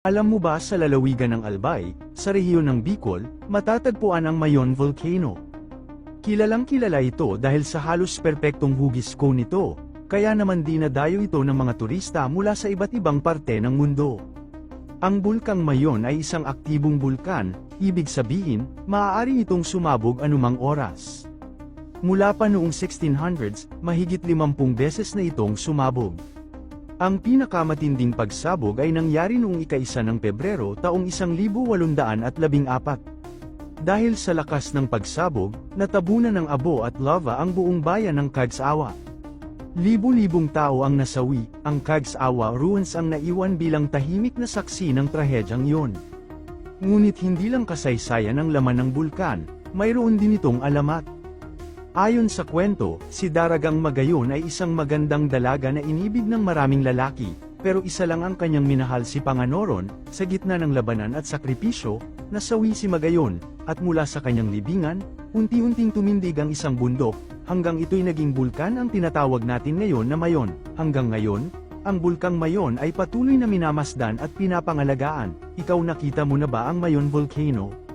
Alam mo ba sa lalawigan ng Albay, sa rehiyon ng Bicol, matatagpuan ang Mayon Volcano. Kilalang kilala ito dahil sa halos perpektong hugis ko nito, kaya naman dinadayo ito ng mga turista mula sa iba't ibang parte ng mundo. Ang bulkang Mayon ay isang aktibong bulkan, ibig sabihin, maaari itong sumabog anumang oras. Mula pa noong 1600s, mahigit 50 beses na itong sumabog. Ang pinakamatinding pagsabog ay nangyari noong ika-isa ng Pebrero taong 1814. Dahil sa lakas ng pagsabog, natabunan ng abo at lava ang buong bayan ng Kagsawa. Libu-libong tao ang nasawi, ang Kagsawa ruins ang naiwan bilang tahimik na saksi ng trahedyang iyon. Ngunit hindi lang kasaysayan ang laman ng bulkan, mayroon din itong alamat. Ayon sa kwento, si Daragang Magayon ay isang magandang dalaga na inibig ng maraming lalaki, pero isa lang ang kanyang minahal si Panganoron, sa gitna ng labanan at sakripisyo, nasawi si Magayon, at mula sa kanyang libingan, unti-unting tumindig ang isang bundok, hanggang ito'y naging bulkan ang tinatawag natin ngayon na Mayon. Hanggang ngayon, ang bulkang Mayon ay patuloy na minamasdan at pinapangalagaan. Ikaw nakita mo na ba ang Mayon Volcano?